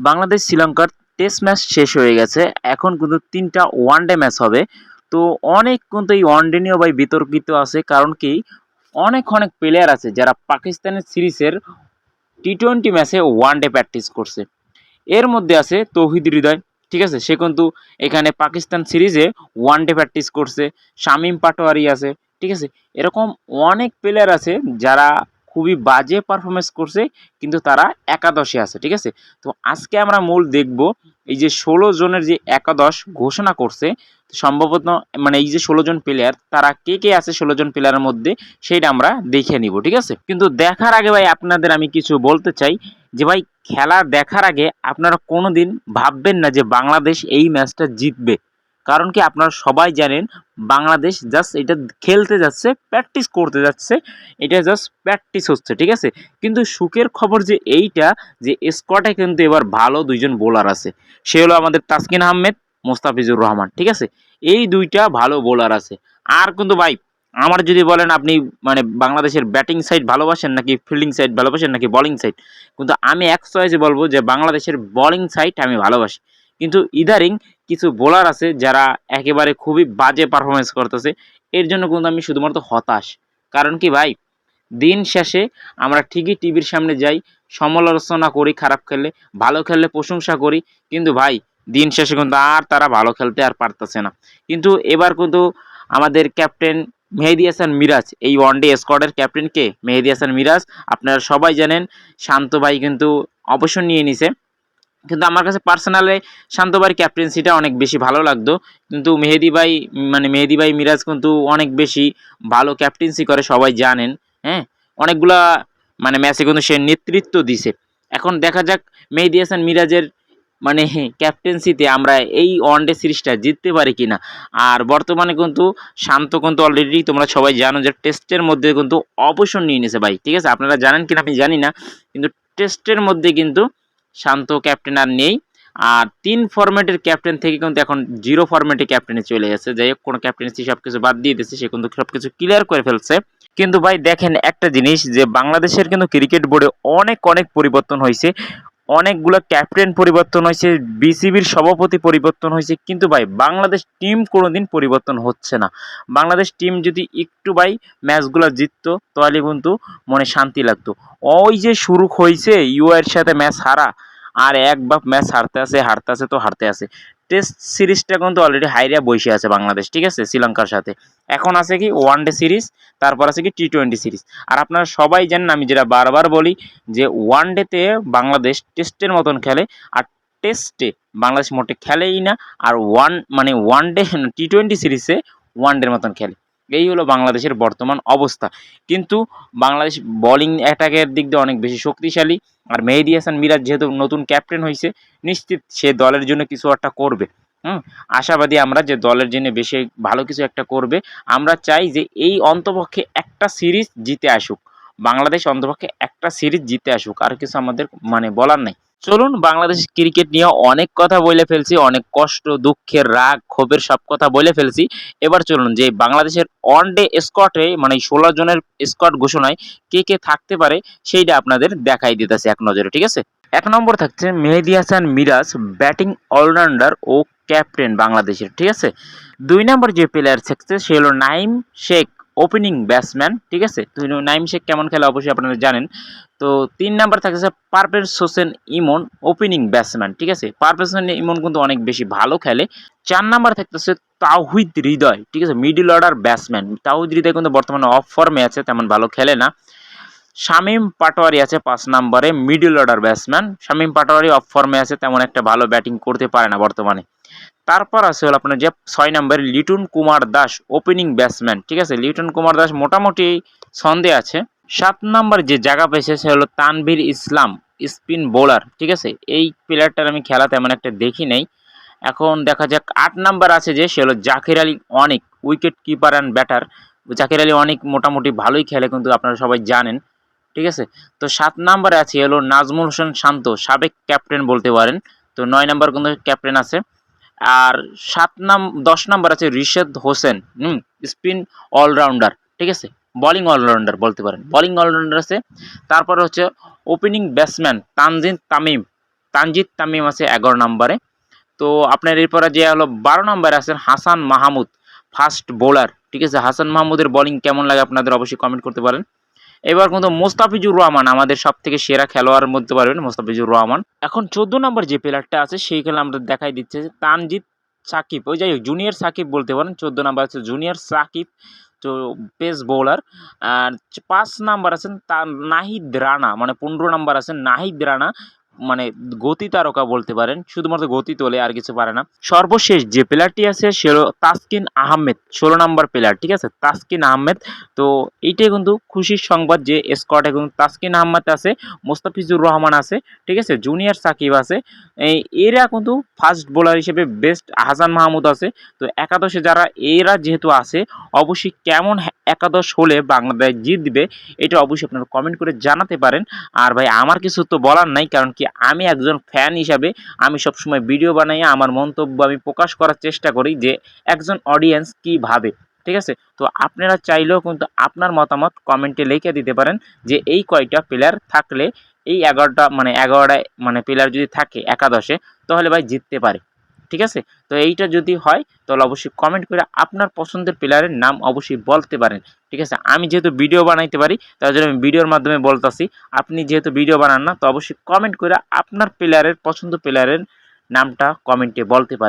বাংলাদেশ শ্রীলঙ্কার test match শেষ হয়ে গেছে। এখন কিন্তু তিনটা ওয়ানডে ম্যাচ হবে। তো অনেক কিন্তু এই ওয়ানডে নিয়েও ভাই বিতর্কিত আছে। কারণ কি? অনেক অনেক প্লেয়ার আছে যারা পাকিস্তানের সিরিজের টি টোয়েন্টি ম্যাচে ওয়ানডে প্র্যাকটিস করছে। এর মধ্যে আছে তৌহিদ হৃদয়, ঠিক আছে? সে কিন্তু এখানে পাকিস্তান সিরিজে ওয়ানডে প্র্যাকটিস করছে। শামীম পাটোয়ারি আছে, ঠিক আছে? এরকম অনেক প্লেয়ার আছে যারা খুবই বাজে পারফরমেন্স করছে, কিন্তু তারা একাদশে আছে, ঠিক আছে? তো আজকে আমরা মূল দেখব এই যে ষোলো জনের যে একাদশ ঘোষণা করছে, সম্ভবত মানে এই যে ষোলো জন প্লেয়ার তারা কে কে আছে ষোলো জন প্লেয়ারের মধ্যে, সেইটা আমরা দেখে নিব, ঠিক আছে? কিন্তু দেখার আগে ভাই আপনাদের আমি কিছু বলতে চাই যে ভাই খেলা দেখার আগে আপনারা কোনো দিন ভাববেন না যে বাংলাদেশ এই ম্যাচটা জিতবে। কারণ কি আপনারা সবাই জানেন, বাংলাদেশ জাস্ট এটা খেলতে যাচ্ছে প্র্যাকটিস করতে যাচ্ছে, এটা জাস্ট প্র্যাকটিস হচ্ছে, ঠিক আছে? কিন্তু সুখের খবর যে এইটা, যে স্কোয়াডে কিন্তু এবার ভালো দুইজন বোলার আছে। সে হলো আমাদের তাসকিন আহমেদ, মোস্তাফিজুর রহমান, ঠিক আছে? এই দুইটা ভালো বোলার আছে। আর কিন্তু ভাই, আমার যদি বলেন আপনি মানে বাংলাদেশের ব্যাটিং সাইড ভালোবাসেন নাকি ফিল্ডিং সাইড ভালোবাসেন নাকি বলিং সাইড কিন্তু আমি এক চয়েসে বলব যে বাংলাদেশের বলিং সাইড আমি ভালোবাসি। কিন্তু ইদারিং কিছু বোলার আছে যারা একেবারে খুবই বাজে পারফরমেন্স করতেছে। এর জন্য কিন্তু আমি শুধুমাত্র হতাশ। কারণ কি ভাই? দিন শেষে আমরা ঠিকই টিভির সামনে যাই, সমালোচনা করি, খারাপ খেললে ভালো খেললে প্রশংসা করি। কিন্তু ভাই, দিন শেষে কিন্তু আর তারা ভালো খেলতে আর পারতেছে না। কিন্তু এবার কিন্তু আমাদের ক্যাপ্টেন মেহেদি হাসান মিরাজ, এই ওয়ানডে স্কোয়াডের ক্যাপ্টেন কে? মেহেদি হাসান মিরাজ। আপনারা সবাই জানেন, শান্ত ভাই কিন্তু অবসর নিয়ে নিছে। কিন্তু আমার কাছে পার্সোনালি শান্ত ভাইয়ের ক্যাপ্টেন্সিটা অনেক বেশি ভালো লাগতো। কিন্তু মেহেদি ভাই মানে মেহেদি ভাই মিরাজ কিন্তু অনেক বেশি ভালো ক্যাপ্টেন্সি করে, সবাই জানেন হ্যাঁ? অনেকগুলা মানে ম্যাচে কিন্তু সে নেতৃত্ব দিছে। এখন দেখা যাক মেহেদি হাসান মিরাজের মানে ক্যাপ্টেন্সিতে আমরা এই ওয়ানডে সিরিজটা জিততে পারি কিনা। আর বর্তমানে কিন্তু শান্ত কিন্তু অলরেডি তোমরা সবাই জানো যে টেস্টের মধ্যে কিন্তু অবসর নিয়ে নিয়েছে ভাই, ঠিক আছে? আপনারা জানেন কিনা আমি জানি না, কিন্তু টেস্টের মধ্যে কিন্তু শান্ত ক্যাপ্টেন আর নেই। আর তিন ফরম্যাটের ক্যাপ্টেন থেকে কিন্তু এখন জিরো ফরম্যাটে ক্যাপ্টেনে চলে গেছে যাই হোক, কোনো ক্যাপ্টেন্সি সব কিছু বাদ দিয়ে দিয়েছে, সে কিন্তু সব কিছু ক্লিয়ার করে ফেলছে। কিন্তু ভাই, দেখেন একটা জিনিস যে, বাংলাদেশের কিন্তু ক্রিকেট বোর্ডে অনেক অনেক পরিবর্তন হয়েছে। অনেকগুলো ক্যাপ্টেন পরিবর্তন হয়েছে, বিসিবির সভাপতি পরিবর্তন হয়েছে, কিন্তু ভাই বাংলাদেশ টিম কোনো দিন পরিবর্তন হচ্ছে না। বাংলাদেশ টিম যদি একটু ভাই ম্যাচগুলো জিততো, তাহলে কিন্তু মনে শান্তি লাগতো। ওই যে শুরু হয়েছে ইউআইয়ের সাথে ম্যাচ হারা, আর এক বাপ ম্যাচ হারতে আসে হারতে আসে তো হারতে আছে। টেস্ট সিরিজটা কিন্তু অলরেডি হাইরিয়া বসে আছে বাংলাদেশ, ঠিক আছে? শ্রীলঙ্কার সাথে। এখন আছে কি ওয়ান ডে সিরিজ তারপর আছে কি টি টোয়েন্টি সিরিজ আর আপনারা সবাই জানেন, আমি যেটা বারবার বলি যে ওয়ান ডেতে বাংলাদেশ টেস্টের মতন খেলে, আর টেস্টে বাংলাদেশ মোটে খেলেই না, আর ওয়ান মানে ওয়ান ডে টি টোয়েন্টি সিরিজে ওয়ান ডের মতন খেলে। এই হলো বাংলাদেশের বর্তমান অবস্থা। কিন্তু বাংলাদেশ বোলিং অ্যাটাকের দিক দিয়ে অনেক বেশি শক্তিশালী। আর মেহেদি হাসান মিরাজ যেহেতু নতুন ক্যাপ্টেন হয়েছে নিশ্চিত সে দলের জন্য কিছু একটা করবে। হুম? আশাবাদী আমরা যে দলের জন্য বেশি ভালো কিছু একটা করবে। আমরা চাই যে এই অন্তপক্ষে একটা সিরিজ জিতে আসুক। বাংলাদেশ অন্তপক্ষে একটা সিরিজ জিতে আসুক। আর কিছু আমাদের মানে বলার নাই। চলুন বাংলাদেশ ক্রিকেট নিয়ে অনেক কথা বলে ফেলছি, অনেক কষ্ট, দুঃখের রাগ, ক্ষোভের সব কথা বলে ফেলছি। এবার চলুন যে বাংলাদেশের ওয়ান ডে স্কোয়াডে মানে ষোলো জনের স্কোয়াড ঘোষণায় কে কে থাকতে পারে, সেইটা আপনাদের দেখাই দিতেছে এক নজরে, ঠিক আছে? এক নম্বর থাকছে Mehedi Hasan Miraz batting all rounder ও ক্যাপ্টেন বাংলাদেশের, ঠিক আছে? দুই নম্বর যে প্লেয়ার থাকছে, সে হলো নাইম শেখ। ওপেনিং ব্যাটসম্যান ঠিক আছে? তো নাইম শেখ কেমন খেলে অবশ্যই আপনারা জানেন। তো তিন নাম্বার থাকছে পারভেজ হোসেন ইমন ওপেনিং ব্যাটসম্যান ঠিক আছে? পারভেজ ইমন কিন্তু অনেক বেশি ভালো খেলে। চার নাম্বার থাকতেছে তাওহিদ হৃদয়, ঠিক আছে? Middle order batsman Towhid Hridoy কিন্তু বর্তমানে অফ ফর্মে আছে, তেমন ভালো খেলে না। শামীম পাটোয়ারি আছে পাঁচ নম্বরে middle order batsman Shamim Patwari off ফর্মে আছে, তেমন একটা ভালো ব্যাটিং করতে পারে না বর্তমানে। তারপর আছে হলো আপনার যে ছয় নম্বরে লিটন কুমার দাস ওপেনিং ব্যাটসম্যান ঠিক আছে? লিটন কুমার দাস মোটামুটি ছন্দে আছে। সাত নম্বর যে জায়গা পেয়েছে সে হলো তানভীর ইসলাম স্পিন বোলার ঠিক আছে? এই প্লেয়ারটার আমি খেলা তেমন একটা দেখি নাই। এখন দেখা যাক, আট নাম্বার আছে যে, সে হলো জাকির আলী অনেক wicket keeper and batter Jaker Ali অনেক মোটামুটি ভালোই খেলে কিন্তু আপনারা সবাই জানেন, ঠিক আছে? তো সাত নাম্বারে আছে হলো নাজমুল হোসেন শান্ত, সাবেক ক্যাপ্টেন বলতে পারেন। তো নয় নাম্বার কিন্তু ক্যাপ্টেন আছে। আর সাত নাম, দশ নাম্বার আছে Rishad Hossain, hmm, spin all rounder, ঠিক আছে? বলিং অলরাউন্ডার বলতে পারেন। বলিং অলরাউন্ডার আছে। তারপরে হচ্ছে ওপেনিং ব্যাটসম্যান তানজিন তামিম। তানজিদ তামিম আছে এগারো নম্বরে। তো আপনার এরপরে যে হলো বারো নম্বরে আছেন হাসান মাহমুদ ফাস্ট বোলার ঠিক আছে? হাসান মাহমুদের বোলিং কেমন লাগে আপনাদের অবশ্যই কমেন্ট করতে পারেন। এবার কিন্তু মোস্তাফিজুর রহমান আমাদের সব থেকে সেরা খেলোয়াড়ের মধ্যে পারবেন, মোস্তাফিজুর রহমান। এখন চোদ্দ নম্বর যে প্লেয়ারটা আছে সেই খেলা আমরা দেখাই দিচ্ছে তানজিৎ সাকিব, ওই যাই জুনিয়র সাকিব বলতে পারেন, চোদ্দ নাম্বার আছে জুনিয়র সাকিব, তো পেস বোলার আর পাঁচ নাম্বার আছেন তার নাহিদ রানা মানে পনেরো নাম্বার আছেন নাহিদ রানা। মানে গতি তারকা বলতে পারেন, শুধুমাত্র গতি তোলে আর কিছু পারে না। সর্বশেষ যে প্লেয়ারটি আছে, সে হলো তাসকিন আহমেদ, ষোলো নম্বর প্লেয়ার ঠিক আছে? তাসকিন আহমেদ। তো এইটাই কিন্তু খুশির সংবাদ যে স্কোয়াডে কিন্তু তাসকিন আহমেদ আছে, মোস্তাফিজুর রহমান আছে, ঠিক আছে? জুনিয়র সাকিব আছে। এরা কিন্তু ফার্স্ট বোলার হিসেবে বেস্ট হাসান মাহমুদ আছে। তো একাদশে যারা, এরা যেহেতু আছে, অবশ্যই কেমন একাদশ হলে বাংলাদেশ জিতবে, এটা অবশ্যই আপনারা কমেন্ট করে জানাতে পারেন। আর ভাই, আমার কিছু তো বলার নাই, কারণ কি আমি একজন ফ্যান হিসাবে আমি সবসময় ভিডিও বানাই, আমার মন্তব্য আমি প্রকাশ করার চেষ্টা করি যে একজন অডিয়েন্স কী ভাবে, ঠিক আছে? তো আপনারা চাইলেও কিন্তু আপনার মতামত কমেন্টে লিখে দিতে পারেন যে এই কয়টা প্লেয়ার থাকলে, এই এগারোটা মানে এগারোটায় মানে প্লেয়ার যদি থাকে একাদশে, তাহলে ভাই জিততে পারে। ঠিক আছে? তো এইটা যদি হয়, তাহলে অবশ্যই কমেন্ট করে আপনার পছন্দের প্লেয়ারের নাম অবশ্যই বলতে পারেন, ঠিক আছে? আমি যেহেতু ভিডিও বানাইতে পারি, তার জন্য আমি ভিডিওর মাধ্যমে বলতেছি। আপনি যেহেতু ভিডিও বানান না, তো অবশ্যই কমেন্ট করে আপনার প্লেয়ারের পছন্দ প্লেয়ারের নামটা কমেন্টে বলতে পারেন।